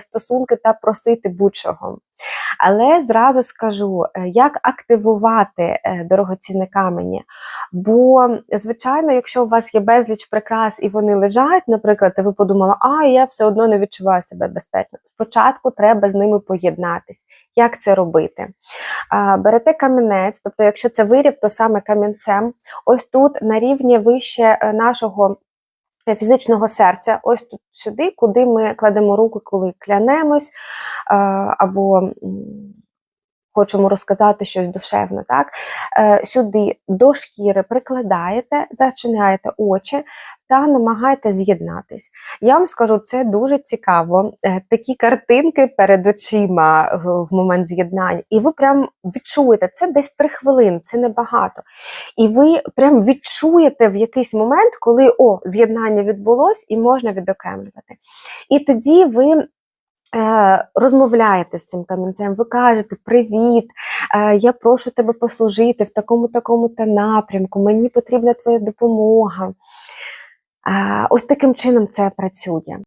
стосунки та просити будь-чого. Але зразу скажу, е, як активувати е, дорогоцінні камені. Бо, звичайно, якщо у вас є безліч прикрас і вони лежать, наприклад, і ви подумали, а я все одно не відчуваю себе безпечно. Спочатку треба з ними поєднатись. Як це робити? Берете камінець, тобто, якщо це виріб, то саме камінцем. Ось тут на рівні вище е, нашого е, фізичного серця, ось тут сюди, куди ми кладемо руку, коли клянемось, або хочемо розказати щось душевне, так? Е, Сюди до шкіри прикладаєте, зачиняєте очі та намагаєтесь з'єднатись. Я вам скажу, це дуже цікаво. Е, Такі картинки перед очима в момент з'єднання, і ви прям відчуєте, це десь три хвилини, це небагато. І ви прям відчуєте в якийсь момент, коли о, з'єднання відбулось і можна відокремлювати. І тоді ви. Е, Розмовляєте з цим камінцем, ви кажете Привіт, е, я прошу тебе послужити в такому такому та напрямку, мені потрібна твоя допомога. Е, Ось таким чином це працює.